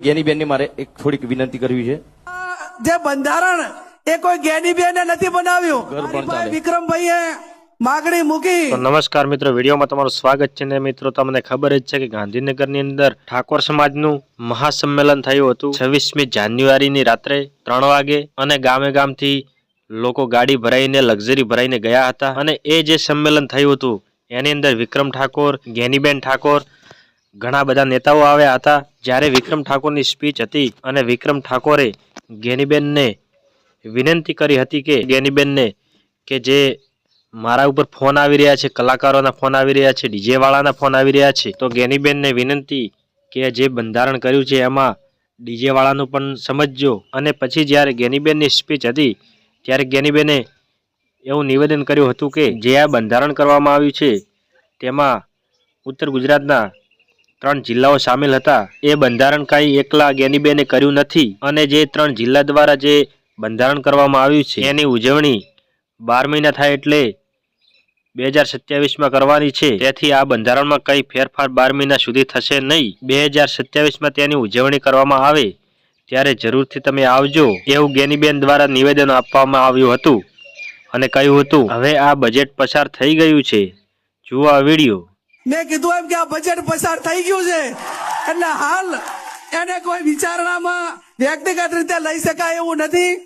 એની બેનની મારે એક થોડીક વિનંતી કરવી છે. જે બંધારણ એ કોઈ બેને નથી બનાવ્યું. વિક્રમભાઈએ માગણી મૂકી. નમસ્કાર મિત્રો વિડીયોમાં તમારું સ્વાગત છે ને મિત્રો તમને ખબર જ છે કે ગાંધીનગરની અંદર ઠાકોર સમાજનું મહાસંમેલન થયું હતું છવ્વીસમી જાન્યુઆરીની રાત્રે ત્રણ વાગે અને ગામે ગામથી લોકો ગાડી ભરાઈને લક્ઝરી ભરાઈને ગયા હતા અને એ જે સંમેલન થયું હતું એની અંદર વિક્રમ ઠાકોર જ્ઞાનીબેન ઠાકોર ઘણા બધા નેતાઓ આવ્યા હતા જ્યારે વિક્રમ ઠાકોરની સ્પીચ હતી અને વિક્રમ ઠાકોરે ગેનીબેનને વિનંતી કરી હતી કે ગેનીબેનને કે જે મારા ઉપર ફોન આવી રહ્યા છે, કલાકારોના ફોન આવી રહ્યા છે, ડીજેવાળાના ફોન આવી રહ્યા છે, તો ગેનીબેનને વિનંતી કે જે બંધારણ કર્યું છે એમાં ડીજેવાળાનું પણ સમજજો. અને પછી જ્યારે ગેનીબેનની સ્પીચ હતી, ત્યારે ગેનીબેને એવું નિવેદન કર્યું હતું કે જે આ બંધારણ કરવામાં આવ્યું છે, તેમાં ઉત્તર ગુજરાતના ત્રણ જિલ્લાઓ સામેલ હતા. એ બંધારણ કાંઈ એકલા જ્ઞાનીબેને કર્યું નથી અને જે ત્રણ જિલ્લા દ્વારા જે બંધારણ કરવામાં આવ્યું છે, એની ઉજવણી બાર મહિના થાય એટલે બે હજાર સત્યાવીસમાં કરવાની છે. તેથી આ બંધારણમાં કંઈ ફેરફાર બાર મહિના સુધી થશે નહીં. બે હજાર સત્યાવીસમાં તેની ઉજવણી કરવામાં આવે ત્યારે જરૂરથી તમે આવજો. એવું ગેનીબેન દ્વારા નિવેદન આપવામાં આવ્યું હતું અને કહ્યું હતું, હવે આ બજેટ પસાર થઈ ગયું છે. જુઓ આ વીડિયો. મેં કીધું એમ કે આ બજેટ પસાર થઈ ગયું છે. એટલે હાલ એને કોઈ વિચારણામાં વ્યક્તિગત રીતે લઈ શકાય એવું નથી.